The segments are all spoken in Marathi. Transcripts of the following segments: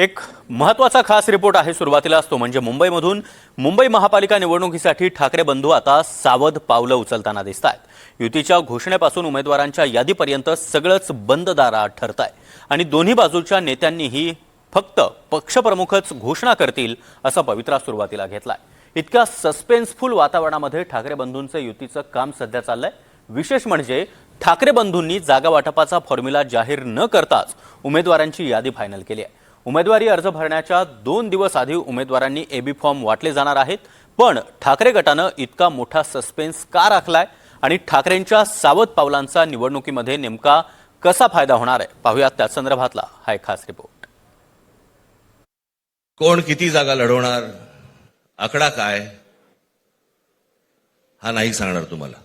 एक महत्त्वाचा खास रिपोर्ट आहे सुरुवातीला असतो म्हणजे मुंबईमधून मुंबई महापालिका निवडणुकीसाठी ठाकरे बंधू आता सावध पावलं उचलताना दिसत आहेत युतीच्या घोषणेपासून उमेदवारांच्या यादीपर्यंत सगळंच बंद दारा ठरत आहे आणि दोन्ही बाजूच्या नेत्यांनीही फक्त पक्षप्रमुखच घोषणा करतील असा पवित्रा सुरुवातीला घेतलाय. इतक्या सस्पेन्सफुल वातावरणामध्ये ठाकरे बंधूंचं युतीचं काम सध्या चाललंय. विशेष म्हणजे ठाकरे बंधूंनी जागा वाटपाचा फॉर्म्युला जाहीर न करताच उमेदवारांची यादी फायनल केली आहे. उमेदवारी अर्ज भरण्याच्या दोन दिवस आधी उमेदवारांनी एबी फॉर्म वाटले जाणार आहेत. पण ठाकरे गटानं इतका मोठा सस्पेन्स का राखलाय? आणि ठाकरेंच्या सावध पावलांचा निवडणुकीमध्ये नेमका कसा फायदा होणार आहे? पाहूयात त्या संदर्भातला हा एक खास रिपोर्ट कोण किती जागा लढवणार? आकडा काय? हा नाही सांगणार तुम्हाला.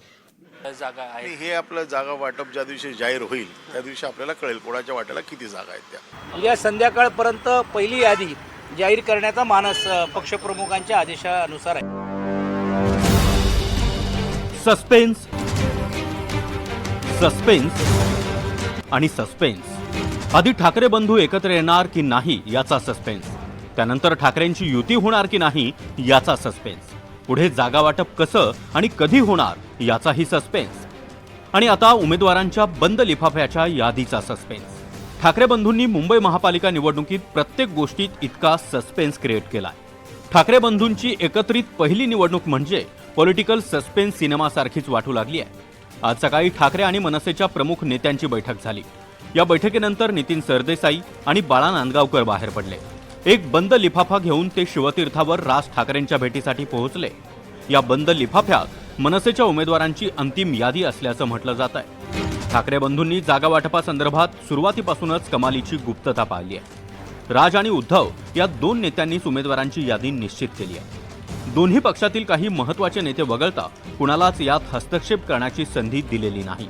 जागा आहे आणि हे आपलं जागा वाटप ज्या दिवशी जाहीर होईल त्या दिवशी आपल्याला कळेल कोणाच्या वाट्याला किती जागा आहेत त्या. उद्या संध्याकाळपर्यंत पहिली यादी जाहीर करण्याचा मानस अ, पक्षप्रमुखांच्या आदेशानुसार आहे. सस्पेन्स सस्पेन्स आणि सस्पेन्स. आधी ठाकरे बंधू एकत्र येणार की नाही याचा सस्पेन्स? त्यानंतर ठाकरेंची युती होणार की नाही याचा सस्पेन्स? पुढे जागा वाटप कसं आणि कधी होणार याचाही सस्पेन्स आणि आता उमेदवारांच्या बंद लिफाफ्याच्या यादीचा सस्पेन्स ठाकरे बंधूंनी मुंबई महापालिका निवडणुकीत प्रत्येक गोष्टीत इतका सस्पेन्स क्रिएट केलाय. ठाकरे बंधूंची एकत्रित पहिली निवडणूक म्हणजे पॉलिटिकल सस्पेन्स सिनेमासारखीच वाटू लागली आहे. आज सकाळी ठाकरे आणि मनसेच्या प्रमुख नेत्यांची बैठक झाली. या बैठकीनंतर नितीन सरदेसाई आणि बाळा नांदगावकर बाहेर पडले. एक बंद लिफाफा घेऊन ते शिवतीर्थावर राज ठाकरेंच्या भेटीसाठी पोहोचले. या बंद लिफाफ्यात मनसेच्या उमेदवारांची अंतिम यादी असल्याचं म्हटलं जात आहे. ठाकरे बंधूंनी जागा वाटपासंदर्भात सुरुवातीपासूनच कमालीची गुप्तता पाळली आहे. राज आणि उद्धव या दोन नेत्यांनीच उमेदवारांची यादी निश्चित केली आहे. दोन्ही पक्षातील काही महत्त्वाचे नेते वगळता कुणालाच यात हस्तक्षेप करण्याची संधी दिलेली नाही.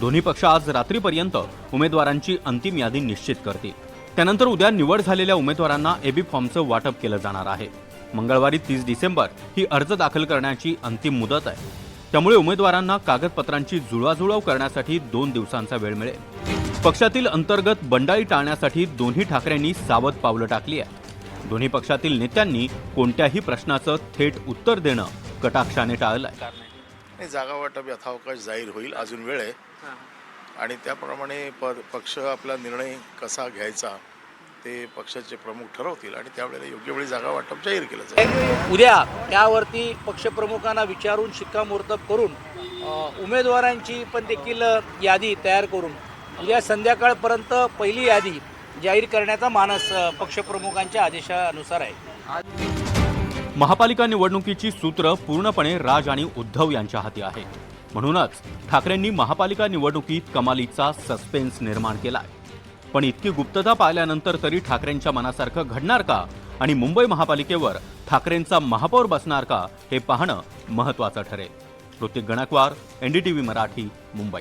दोन्ही पक्ष आज रात्रीपर्यंत उमेदवारांची अंतिम यादी निश्चित करतील. त्यानंतर उद्या निवड झालेल्या उमेदवारांना एबी फॉर्मचं वाटप केलं जाणार आहे. मंगळवारी तीस डिसेंबर ही अर्ज दाखल करण्याची अंतिम मुदत आहे. त्यामुळे उमेदवारांना कागदपत्रांची जुळवाजुळव करण्यासाठी दोन दिवसांचा वेळ मिळेल. पक्षातील अंतर्गत बंडाळी टाळण्यासाठी दोन्ही ठाकरेंनी सावध पावलं टाकली आहे दोन्ही पक्षातील नेत्यांनी कोणत्याही प्रश्नाचं थेट उत्तर देणं कटाक्षाने टाळलंय. आणि जागा वाटप यथावकाश जाहीर होईल. अजून वेळ आहे. आणि त्याप्रमाणे प पक्ष आपला निर्णय कसा घ्यायचा ते पक्षाचे प्रमुख ठरवतील आणि त्यावेळेला योग्य वेळी जागा वाटप जाहीर केलं जाईल. उद्या त्यावरती पक्षप्रमुखांना विचारून शिक्कामोर्तब करून उमेदवारांची पण देखील यादी तयार करून उद्या संध्याकाळपर्यंत पहिली यादी जाहीर करण्याचा मानस पक्षप्रमुखांच्या आदेशानुसार आहे. महापालिका निवडणुकीची सूत्र पूर्णपणे राज आणि उद्धव यांच्या हाती आहे. म्हणूनच ठाकरेंनी महापालिका निवडणुकीत कमालीचा सस्पेन्स निर्माण केलाय. पण इतकी गुप्तता पाहिल्यानंतर तरी ठाकरेंच्या मनासारखं घडणार का? आणि मुंबई महापालिकेवर ठाकरेंचा महापौर बसणार का? हे पाहणं महत्वाचं ठरेल. ऋतिक गणकवार एनडीटीव्ही मराठी मुंबई.